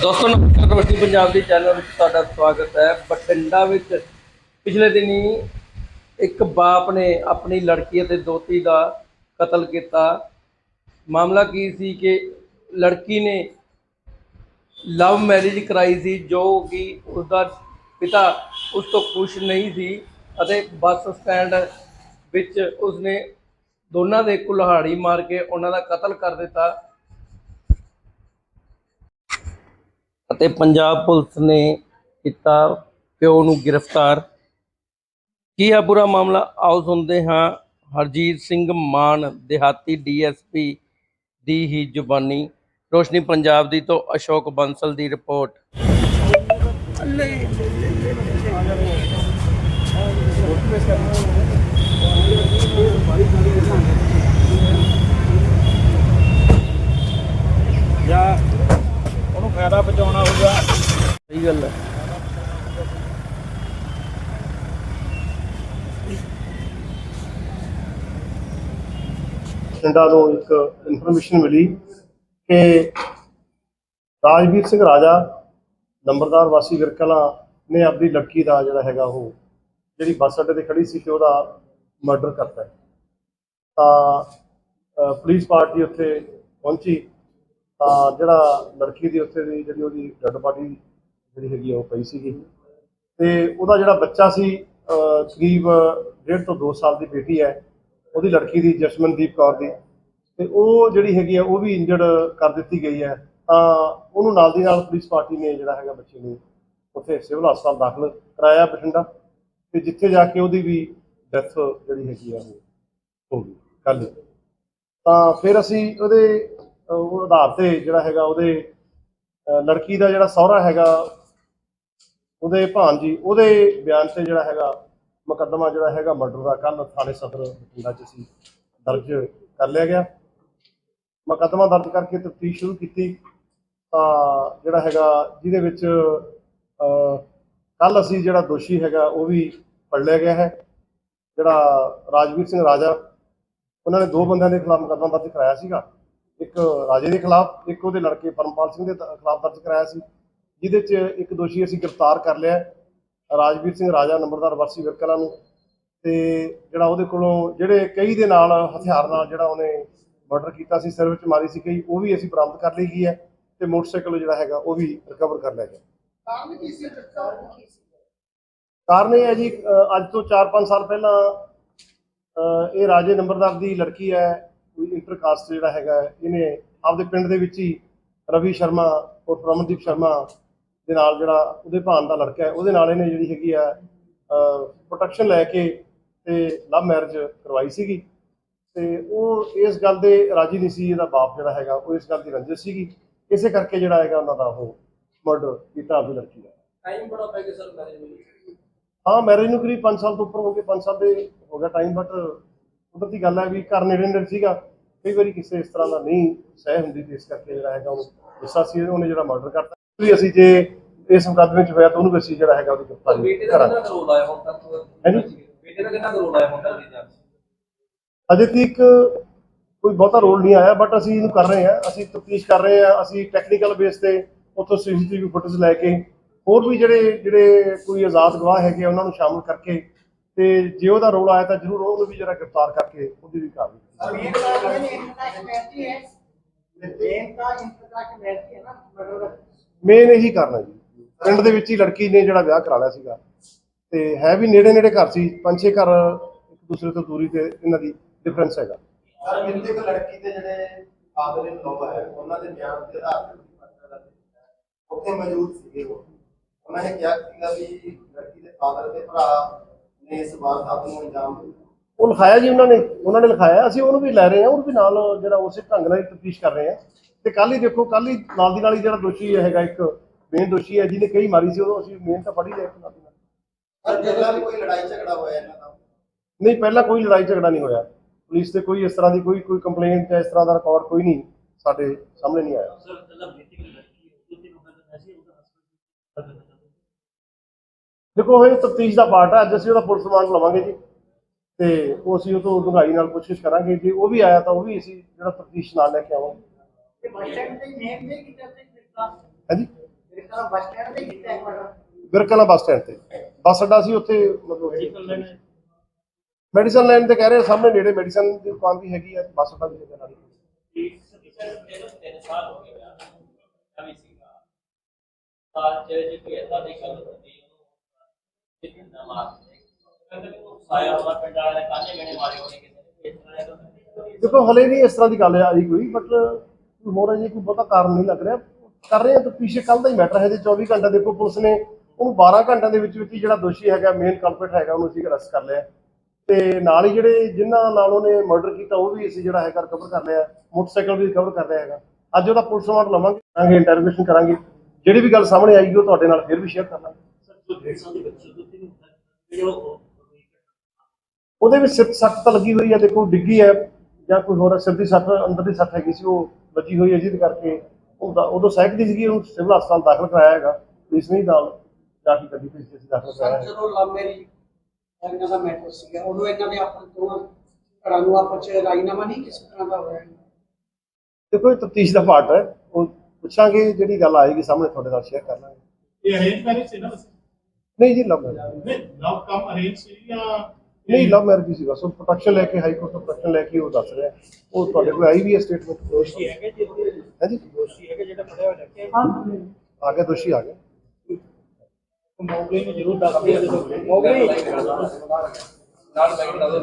ਦੋਸਤੋ, ਨਮਸਕਾਰ ਰੋਸ਼ਨੀ ਪੰਜਾਬ ਦੇ ਚੈਨਲ ਵਿੱਚ ਤੁਹਾਡਾ ਸਵਾਗਤ ਹੈ। ਬਠਿੰਡਾ ਵਿੱਚ ਪਿਛਲੇ ਦਿਨੀ ਇੱਕ ਬਾਪ ਨੇ ਆਪਣੀ ਲੜਕੀ ਅਤੇ ਦੋਤੀ ਦਾ ਕਤਲ ਕੀਤਾ। ਮਾਮਲਾ ਕੀ ਸੀ ਕਿ ਲੜਕੀ ਨੇ ਲਵ ਮੈਰਿਜ ਕਰਾਈ ਸੀ, ਜੋ ਕਿ ਉਸਦਾ ਪਿਤਾ ਉਸ ਤੋਂ ਖੁਸ਼ ਨਹੀਂ ਸੀ ਅਤੇ ਬੱਸ ਸਟੈਂਡ ਵਿੱਚ ਉਸਨੇ ਦੋਨਾਂ ਦੇ ਕੁਲਹਾੜੀ ਮਾਰ ਕੇ ਉਹਨਾਂ ਦਾ ਕਤਲ ਕਰ ਦਿੱਤਾ। ਅਤੇ ਪੰਜਾਬ ਪੁਲਿਸ ਨੇ ਕੀਤਾ ਪਿਓ ਨੂੰ ਗ੍ਰਿਫਤਾਰ। ਕੀ ਹੈ ਪੂਰਾ ਮਾਮਲਾ? ਆਓ ਸੁਣਦੇ ਹਾਂ। ਹਰਜੀਤ ਸਿੰਘ ਮਾਨ, ਦਿਹਾਤੀ ਡੀਐਸਪੀ ਦੀ ਹੀ ਜ਼ੁਬਾਨੀ ਰੋਸ਼ਨੀ ਪੰਜਾਬ ਦੀ ਤੋਂ ਅਸ਼ੋਕ ਬੰਸਲ ਦੀ ਰਿਪੋਰਟ। ਜਾਂ ਉਹਨੂੰ ਫਾਇਦਾ ਪਹੁੰਚਾਉਣਾ ਹੋਊਗਾ ਸਹੀ ਗੱਲ ਹੈ। ਪਿੰਡਾਂ ਨੂੰ ਇੱਕ ਇਨਫੋਰਮੇਸ਼ਨ ਮਿਲੀ ਕਿ ਰਾਜਵੀਰ ਸਿੰਘ ਰਾਜਾ, ਨੰਬਰਦਾਰ ਵਾਸੀ ਵਿਰਕਲਾ ਨੇ ਆਪਣੀ ਲੜਕੀ ਦਾ ਜਿਹੜਾ ਹੈਗਾ ਉਹ, ਜਿਹੜੀ ਬੱਸ ਅੱਡੇ ਤੇ ਖੜੀ ਸੀ ਤੇ ਉਹਦਾ ਮਰਡਰ ਕਰਤਾ ਤਾਂ ਪੁਲਿਸ ਪਾਰਟੀ ਉੱਥੇ ਪਹੁੰਚੀ, ਤਾਂ ਜਿਹੜਾ ਲੜਕੀ ਦੀ ਉੱਥੇ ਦੀ ਜਿਹੜੀ ਉਹਦੀ ਡੈਡ ਬਾਡੀ ਜਿਹੜੀ ਹੈਗੀ ਆ ਉਹ ਪਈ ਸੀਗੀ। ਤੇ ਉਹਦਾ ਜਿਹੜਾ ਬੱਚਾ ਸੀ ਕਰੀਬ ਡੇਢ ਤੋਂ 2 ਸਾਲ ਦੀ ਬੇਟੀ ਹੈ। ਉਹਦੀ ਲੜਕੀ ਦੀ, ਜਸ਼ਮਨਦੀਪ ਕੌਰ ਦੀ। ਤੇ ਉਹ ਜਿਹੜੀ ਹੈਗੀ ਆ, ਉਹ ਵੀ ਇੰਜਰਡ ਕਰ ਦਿੱਤੀ ਗਈ ਹੈ। ਤਾਂ ਉਹਨੂੰ ਨਾਲ ਦੀ ਨਾਲ ਪੁਲਿਸ ਪਾਰਟੀ ਨੇ ਜਿਹੜਾ ਹੈਗਾ ਬੱਚੇ ਨੂੰ ਉੱਥੇ ਸਿਵਲ ਹਸਪਤਾਲ ਦਾਖਲ ਕਰਾਇਆ ਬਠਿੰਡਾ। ਤੇ ਜਿੱਥੇ ਜਾ ਕੇ ਉਹਦੀ ਵੀ ਡੈਥ ਜਿਹੜੀ ਹੈਗੀ ਆ, ਉਹ ਹੋ ਗਈ। ਕੱਲ ਤਾਂ ਫਿਰ ਅਸੀਂ ਉਹਦੇ ਉਹ ਆਧਾਰ ਤੇ ਜਿਹੜਾ ਹੈਗਾ ਉਹਦੇ ਲੜਕੀ ਦਾ ਜਿਹੜਾ ਸਹੁਰਾ ਹੈਗਾ ਉਹਦੇ ਭਾਣਜੀ ਉਹਦੇ ਬਿਆਨ ਤੇ ਜਿਹੜਾ ਹੈਗਾ, ਮੁਕੱਦਮਾ ਜਿਹੜਾ ਹੈਗਾ ਮਰਡਰ ਦਾ ਕੱਲ ਥਾਣੇ ਸਦਰ ਬਠਿੰਡਾ 'ਚ ਸੀ ਦਰਜ ਕਰ ਲਿਆ ਗਿਆ। ਮੁਕੱਦਮਾ ਦਰਜ ਕਰਕੇ ਤਫਤੀਸ਼ ਸ਼ੁਰੂ ਕੀਤੀ, ਤਾਂ ਜਿਹੜਾ ਹੈਗਾ, ਜਿਹਦੇ ਵਿੱਚ ਕੱਲ ਅਸੀਂ ਜਿਹੜਾ ਦੋਸ਼ੀ ਹੈਗਾ, ਉਹ ਵੀ ਫੜ ਲਿਆ ਗਿਆ ਹੈ। ਜਿਹੜਾ ਰਾਜਵੀਰ ਸਿੰਘ ਰਾਜਾ, ਉਹਨਾਂ ਨੇ ਦੋ ਬੰਦਿਆਂ ਦੇ ਖਿਲਾਫ ਮੁਕੱਦਮਾ ਦਰਜ ਕਰਾਇਆ ਸੀਗਾ। ਇੱਕ ਰਾਜੇ ਦੇ ਖਿਲਾਫ, ਇੱਕ ਉਹਦੇ ਲੜਕੇ ਪਰਮਪਾਲ ਸਿੰਘ ਦੇ ਖਿਲਾਫ ਦਰਜ ਕਰਾਇਆ ਸੀ। ਜਿਹਦੇ 'ਚ ਇੱਕ ਦੋਸ਼ੀ ਅਸੀਂ ਗ੍ਰਿਫਤਾਰ ਕਰ ਲਿਆ ਰਾਜਵੀਰ ਸਿੰਘ ਰਾਜਾ ਨੰਬਰਦਾਰ ਵਾਸੀ ਵਿਰਕਲਾ ਨੂੰ। ਤੇ ਜਿਹੜਾ ਉਹਦੇ ਕੋਲੋਂ ਜਿਹੜੇ ਕਈ ਦੇ ਨਾਲ ਹਥਿਆਰ ਨਾਲ ਜਿਹੜਾ ਉਹਨੇ ਮਰਡਰ ਕੀਤਾ ਸੀ ਸਿਰ ਵਿੱਚ ਮਾਰੀ ਸੀ ਕਈ ਉਹ ਵੀ ਅਸੀਂ ਬਰਾਮਦ ਕਰ ਲਈ ਗਈ ਹੈ ਤੇ ਮੋਟਰਸਾਈਕਲ ਜਿਹੜਾ ਹੈਗਾ ਉਹ ਵੀ ਰਿਕਵਰ ਕਰ ਲਿਆ ਗਿਆ। ਕਾਰਨ ਇਹ ਹੈ ਜੀ ਅੱਜ ਤੋਂ 4-5 ਸਾਲ ਪਹਿਲਾਂ ਇਹ ਰਾਜੇ ਨੰਬਰਦਾਰ ਦੀ ਲੜਕੀ ਹੈ ਕੋਈ ਇੰਟਰਕਾਸਟ ਜਿਹੜਾ ਹੈਗਾ ਇਹਨੇ ਆਪਦੇ ਪਿੰਡ ਦੇ ਵਿੱਚ ਹੀ ਰਵੀ ਸ਼ਰਮਾ ਔਰ ਰਮਨਦੀਪ ਸ਼ਰਮਾ ਦੇ ਨਾਲ ਜਿਹੜਾ ਉਹਦੇ ਭਾਣ ਦਾ ਲੜਕਾ ਹੈ ਉਹਦੇ ਨਾਲ ਇਹਨੇ ਜਿਹੜੀ ਹੈਗੀ ਆ ਪ੍ਰੋਟੈਕਸ਼ਨ ਲੈ ਕੇ ਤੇ ਲਵ ਮੈਰਿਜ ਕਰਵਾਈ ਸੀਗੀ। ਤੇ ਉਹ ਇਸ ਗੱਲ ਦੇ ਰਾਜੀ ਨਹੀਂ ਸੀ ਇਹਦਾ ਬਾਪ ਜਿਹੜਾ ਹੈਗਾ ਉਹ ਇਸ ਗੱਲ ਦੀ ਰੰਜਿਸ਼ ਸੀਗੀ। ਇਸੇ ਕਰਕੇ ਜਿਹੜਾ ਹੈਗਾ ਉਹਨਾਂ ਦਾ ਉਹ ਮਰਡਰ ਕੀਤਾ ਆਪਣੀ ਲੜਕੀ ਦਾ। ਟਾਈਮ ਬੜਾ ਪੈ ਗਿਆ ਸਰ ਮੈਰਿਜ ਨੂੰ। ਹਾਂ ਮੈਰਿਜ ਨੂੰ ਕਰੀਬ 5 ਸਾਲ ਤੋਂ ਉੱਪਰ ਹੋ ਗਏ 5 ਸਾਲ ਦੇ ਹੋ ਗਿਆ ਟਾਈਮ ਬਟ ਉਧਰ ਦੀ ਗੱਲ ਹੈ ਵੀ ਘਰ ਨੇੜੇ ਨੇੜੇ ਸੀਗਾ। ਕਈ ਵਾਰੀ ਕਿਸੇ ਇਸ ਤਰ੍ਹਾਂ ਦਾ ਨਹੀਂ ਸਹਿ ਹੁੰਦੀ ਤੇ ਇਸ ਕਰਕੇ ਜਿਹੜਾ ਹੈਗਾ ਉਹ ਗੁੱਸਾ ਸੀ ਉਹਨੇ ਜਿਹੜਾ ਮਰਡਰ ਕਰਤਾ। ਵੀ ਅਸੀਂ ਜੇ ਇਸ ਮੁਕੱਦਮੇ ਵਿੱਚ ਹੋਇਆ ਤਾਂ ਉਹਨੂੰ ਵੀ ਅਸੀਂ ਜਿਹੜਾ ਹੈਗਾ ਉਹਦੀ ਗ੍ਰਿਫਤਾਰੀ ਬੇਟੇ ਦਾ ਕਰਾਂਗੇ। ਕਿੰਨਾ ਰੋਲ ਆਇਆ ਹੁਣ ਤੱਕ? ਹਾਂਜੀ? ਬੇਟੇ ਦਾ ਕਿੰਨਾ ਰੋਲ ਆਇਆ ਹੁਣ ਤੱਕ ਦੀ ਜਾਂਚ ਅਜੇ ਤੱਕ ਕੋਈ ਬਹੁਤਾ ਰੋਲ ਨਹੀਂ ਆਇਆ ਬਟ ਅਸੀਂ ਇਹਨੂੰ ਕਰ ਰਹੇ ਹਾਂ। ਅਸੀਂ ਤਫਤੀਸ਼ ਕਰ ਰਹੇ ਹਾਂ ਅਸੀਂ ਟੈਕਨੀਕਲ ਬੇਸ ਤੇ ਉੱਥੋਂ ਸੀਸੀਟੀਵੀ ਫੁਟੇਜ ਲੈ ਕੇ ਹੋਰ ਵੀ ਜਿਹੜੇ ਜਿਹੜੇ ਕੋਈ ਆਜ਼ਾਦ ਗਵਾਹ ਹੈਗੇ ਆ, ਉਹਨਾਂ ਨੂੰ ਸ਼ਾਮਲ ਕਰਕੇ ਤੇ ਜੇ ਉਹਦਾ ਰੋਲ ਆਇਆ ਤਾਂ ਜ਼ਰੂਰ ਉਹਨੂੰ ਵੀ ਜਿਹੜਾ ਗ੍ਰਿਫਤਾਰ ਕਰਕੇ ਉਹਦੀ ਵੀ ਕਾਰਵਾਈ ਕੀਤੀ ਜਾਵੇ। ਮੇਨ ਇਹੀ ਕਰਨਾ ਜੀ। ਪਿੰਡ ਦੇ ਵਿੱਚ ਹੀ ਲੜਕੀ ਨੇ ਜਿਹੜਾ ਵਿਆਹ ਕਰਾ ਲਿਆ ਸੀਗਾ। ਤੇ ਹੈ ਵੀ ਨੇੜੇ ਨੇੜੇ ਘਰ ਸੀ ਪੰਜ ਛੇ ਘਰ ਇੱਕ ਦੂਸਰੇ ਤੋਂ ਦੂਰੀ ਤੇ ਇਹਨਾਂ ਦੀ ਡਿਫਰੈਂਸ ਹੈਗਾ। ਸਰ ਮਿਲਦੇ ਕੋ ਲੜਕੀ ਦੇ ਜਿਹੜੇ ਫਾਦਰ ਇਨ ਲਾਅ ਹੈ ਉਹਨਾਂ ਦੇ ਬਿਆਨ ਦੇ ਆਧਾਰ ਤੇ ਪਤਾ ਲੱਗਾ ਉੱਥੇ ਮੌਜੂਦ ਸੀਗੇ ਉਹ। ਉਹਨਾਂ ਨੇ ਕਿਹਾ ਸੀਗਾ ਵੀ ਲੜਕੀ ਦੇ ਫਾਦਰ ਦੇ ਭਰਾ ਨੇ ਇਸ ਵਾਰਦਾਤ ਨੂੰ ਅੰਜਾਮ ਦਿੱਤਾ। ਉਹ ਲਿਖਾਇਆ ਜੀ ਉਹਨਾਂ ਨੇ ਉਹਨਾਂ ਨੇ ਲਿਖਾਇਆ। ਅਸੀਂ ਉਹਨੂੰ ਵੀ ਲੈ ਰਹੇ ਹਾਂ ਉਹਨੂੰ ਵੀ ਨਾਲ ਜਿਹੜਾ ਉਸੇ ਢੰਗ ਨਾਲ ਤਫਤੀਸ਼ ਕਰ ਰਹੇ ਹਾਂ। ਤੇ ਕੱਲ ਹੀ ਦੇਖੋ ਕੱਲ ਹੀ ਨਾਲ ਦੀ ਨਾਲ ਹੀ ਜਿਹੜਾ ਦੋਸ਼ੀ ਹੈਗਾ ਇੱਕ ਮੇਨ ਦੋਸ਼ੀ ਹੈ ਜਿਹਨੇ ਕਈ ਮਾਰੀ ਸੀ ਉਹਨੂੰ ਅਸੀਂ ਮੇਨ ਤਾਂ ਫੜ ਲਿਆ ਇੱਕ ਨਾਲ ਦੀ ਨਾਲ। ਸਰ ਪਹਿਲਾਂ ਵੀ ਕੋਈ ਲੜਾਈ ਝਗੜਾ ਹੋਇਆ ਇਹਨਾਂ ਦਾ ਨਹੀਂ ਪਹਿਲਾਂ ਕੋਈ ਲੜਾਈ ਝਗੜਾ ਨਹੀਂ ਹੋਇਆ। ਪੁਲਿਸ ਤੇ ਕੋਈ ਇਸ ਤਰ੍ਹਾਂ ਦੀ ਕੋਈ ਕੋਈ ਕੰਪਲੇਂਟ ਜਾਂ ਇਸ ਤਰ੍ਹਾਂ ਦਾ ਰਿਕਾਰਡ ਕੋਈ ਨਹੀਂ ਸਾਡੇ ਸਾਹਮਣੇ ਨਹੀਂ ਆਇਆ। ਸਰ ਪਹਿਲਾਂ ਬੇਟੀ ਦੀ ਲੜਕੀ ਉਹਦੇ ਨੂੰ ਕਹਿੰਦਾ ਸੀ ਉਹਦਾ ਹਸਬੰਡ ਦੇਖੋ ਇਹ ਤਫਤੀਸ਼ ਦਾ ਪਾਰਟ ਹੈ ਅੱਜ ਅਸੀਂ ਉਹਦਾ ਪੁਲਿਸ ਰਿਮਾਂਡ ਲਵਾਂਗੇ ਜੀ। ਤੇ ਉਹ ਅਸੀਂ ਉਹ ਤੋਂ ਡੂੰਘਾਈ ਨਾਲ ਕੋਸ਼ਿਸ਼ ਕਰਾਂਗੇ ਜੇ ਉਹ ਵੀ ਆਇਆ ਤਾਂ ਉਹ ਵੀ ਅਸੀਂ ਜਿਹੜਾ ਤਫਤੀਸ਼ ਨਾਲ ਲੈ ਕੇ ਆਵਾਂਗੇ। ਬੱਸ ਸਟੈਂਡ ਤੇ ਨੇਮ ਦੇ ਕਿਤੇ ਤੇ ਹਾਂਜੀ ਬੱਸ ਸਟੈਂਡ ਤੇ ਕੀਤਾ ਹੈ ਮਰਡਰ ਵਿਰਕਲਾ ਬੱਸ ਸਟੈਂਡ ਤੇ ਬੱਸ ਅੱਡਾ ਸੀ ਉੱਥੇ ਮਤਲਬ ਮੈਡੀਸਨ ਲੈਣ ਤੇ ਕਹਿ ਰਹੇ ਆ, ਸਾਹਮਣੇ ਨੇੜੇ ਮੈਡੀਸਨ ਦੀ ਦੁਕਾਨ ਵੀ ਹੈਗੀ ਹੈ ਬੱਸ ਅੱਡਾ ਵੀ ਹੈਗਾ ਨਾਲ ਹੀ। ਤਿੰਨ ਸਾਲ ਹੋ ਗਏ ਵਿਆਹ ਨੂੰ। ਮੈਂ ਵੀ ਸੀਗਾ ਸਾਲ ਚ ਜੇ ਕੋਈ ਏਦਾਂ ਦੀ ਗੱਲ ਹੁੰਦੀ ਉਹਨੂੰ ਕਿੰਨੇ ਮਾਰੇ ਦੇਖੋ ਹਲੇ ਨਹੀਂ ਇਸ ਤਰ੍ਹਾਂ ਦੀ ਗੱਲ ਆਈ ਕੋਈ ਬਟ ਹੋਰ ਅਜੇ ਕੋਈ ਬਹੁਤਾ ਕਾਰਨ ਨਹੀਂ ਲੱਗ ਰਿਹਾ। ਕਰ ਰਹੇ ਆ ਤਾਂ ਪਿੱਛੇ ਕੱਲ ਦਾ ਹੀ ਮੈਟਰ ਹੈ ਜੇ 24 ਘੰਟੇ ਦੇਖੋ ਪੁਲਿਸ ਨੇ ਉਹਨੂੰ 12 ਘੰਟਿਆਂ ਦੇ ਵਿੱਚ ਵਿੱਚ ਹੀ ਜਿਹੜਾ ਦੋਸ਼ੀ ਹੈਗਾ ਮੇਨ ਕਲਪਿਟ ਹੈਗਾ, ਉਹਨੂੰ ਅਸੀਂ ਅਰੈਸਟ ਕਰ ਲਿਆ। ਤੇ ਨਾਲ ਹੀ ਜਿਹੜੇ ਜਿਨ੍ਹਾਂ ਨਾਲ ਉਹਨੇ ਮਰਡਰ ਕੀਤਾ, ਉਹ ਵੀ ਅਸੀਂ ਜਿਹੜਾ ਹੈਗਾ ਰਿਕਵਰ ਕਰ ਲਿਆ। ਮੋਟਰਸਾਈਕਲ ਵੀ ਰਿਕਵਰ ਕਰ ਲਿਆ ਹੈਗਾ। ਅੱਜ ਉਹਦਾ ਪੁਲਿਸ ਰਿਮਾਂਡ ਲਵਾਂਗੇ, ਕਰਾਂਗੇ ਇੰਟਰੋਗੇਸ਼ਨ ਕਰਾਂਗੇ। ਜਿਹੜੀ ਵੀ ਗੱਲ ਸਾਹਮਣੇ ਆਏਗੀ ਉਹ ਤੁਹਾਡੇ ਨਾਲ ਫਿਰ ਵੀ ਸ਼ੇਅਰ ਕਰਾਂਗੇ। ਉਹਦੇ ਵਿੱਚ ਸਿਰ ਸੱਟ ਤਾਂ ਲੱਗੀ ਹੋਈ ਹੈ ਦੇਖੋ, ਡਿੱਗੀ ਹੈ ਜਾਂ ਕੋਈ ਹੋਰ ਸਿਰ ਦੀ ਸੱਟ, ਅੰਦਰ ਦੀ ਸੱਟ ਹੈਗੀ ਸੀ, ਉਹ ਵੱਜੀ ਹੋਈ ਹੈ ਜਿਹਦੇ ਕਰਕੇ ਉਹਦਾ ਉਦੋਂ ਸਹਿਕਦੀ ਸੀਗੀ ਉਹਨੂੰ ਸਿਵਲ ਹਸਪਤਾਲ ਦਾਖਲ ਕਰਾਇਆ ਹੈਗਾ ਪੁਲਿਸ ਨੇ ਹੀ ਨਾਲ ਜਾ ਕੇ ਗੱਡੀ ਭੇਜੀ ਅਸੀਂ ਦਾਖਲ ਕਰਾਇਆ ਸਰ ਹੈ ਜਦੋਂ ਮੈਰਿਜ ਇਹਨਾਂ ਦਾ ਮੈਟਰ ਸੀਗਾ ਉਦੋਂ ਇਹਨਾਂ ਦੇ ਆਪਣੇ ਦੋਵਾਂ ਘਰਾਂ ਨੂੰ ਆਪਸ ਚ ਰਾਜੀਨਾਮਾ ਨਹੀਂ ਕਿਸੇ ਤਰ੍ਹਾਂ ਦਾ ਹੋਇਆ? ਦੇਖੋ ਇਹ ਤਫਤੀਸ਼ ਦਾ ਪਾਰਟ ਹੈ। ਉਹ ਪੁੱਛਾਂਗੇ ਜਿਹੜੀ ਗੱਲ ਆਏਗੀ ਸਾਹਮਣੇ ਤੁਹਾਡੇ ਨਾਲ ਸ਼ੇਅਰ ਕਰ ਲਾਂਗੇ ਇਹ ਅਰੇਂਜ ਮੈਰਿਜ ਸੀ ਨਾ ਵੈਸੇ? ਨਹੀਂ ਜੀ ਲਵ ਨਹੀਂ ਲਵ ਕਮ ਅਰੇਂਜ ਸੀ ਜਾਂ ਨਹੀਂ ਲਵ ਮੈਰਿਜ ਸੀ ਬਸ ਉਹ ਪ੍ਰੋਟੈਕਸ਼ਨ ਲੈ ਕੇ ਹਾਈ ਕੋਰਟ ਤੋਂ ਪ੍ਰੋਟੈਕਸ਼ਨ ਲੈ ਕੇ ਉਹ ਦੱਸ ਰਿਹਾ। ਉਹ ਤੁਹਾਡੇ ਕੋਲ ਆਈ ਵੀ ਹੈ ਸਟੇਟਮੈਂਟ ਦੋਸ਼ੀ ਹੈਗੇ ਜੀ ਹੈ ਜੀ? ਦੋਸ਼ੀ ਹੈਗੇ ਜਿਹੜਾ ਫੜਿਆ ਹੋਇਆ ਕਿ ਆ ਗਿਆ ਦੋਸ਼ੀ ਆ ਗਿਆ ਮੌਕੇ ਨੂੰ ਜ਼ਰੂਰ ਦੱਸ ਦਿਓ। ਜਦੋਂ ਨਾਲ ਬੈਠ ਲਾ ਦੋ